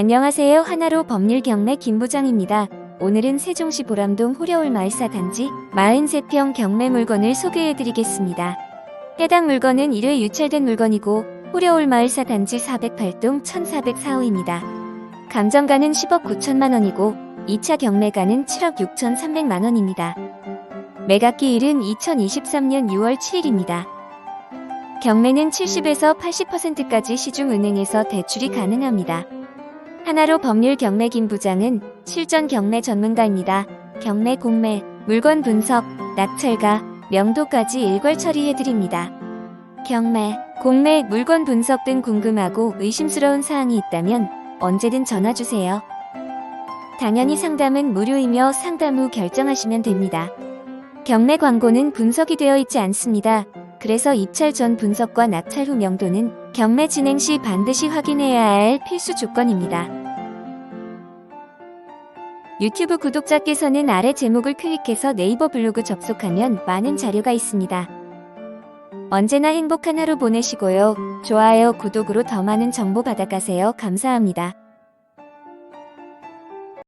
안녕하세요. 하나로 법률 경매 김부장입니다. 오늘은 세종시 보람동 호려울 마을사 단지 43평 경매 물건을 소개해드리겠습니다. 해당 물건은 1회 유찰된 물건이고 호려울 마을사 단지 408동 1404호입니다. 감정가는 10억 9천만 원이고 2차 경매가는 7억 6천3백만 원입니다. 매각기일은 2023년 6월 7일입니다. 경매는 70에서 80%까지 시중은행에서 대출이 가능합니다. 하나로 법률 경매 김 부장은 실전 경매 전문가입니다. 경매 공매, 물건 분석, 낙찰가, 명도까지 일괄 처리해드립니다. 경매, 공매, 물건 분석 등 궁금하고 의심스러운 사항이 있다면 언제든 전화주세요. 당연히 상담은 무료이며 상담 후 결정하시면 됩니다. 경매 광고는 분석이 되어 있지 않습니다. 그래서 입찰 전 분석과 낙찰 후 명도는 경매 진행 시 반드시 확인해야 할 필수 조건입니다. 유튜브 구독자께서는 아래 제목을 클릭해서 네이버 블로그 접속하면 많은 자료가 있습니다. 언제나 행복한 하루 보내시고요. 좋아요, 구독으로 더 많은 정보 받아가세요. 감사합니다.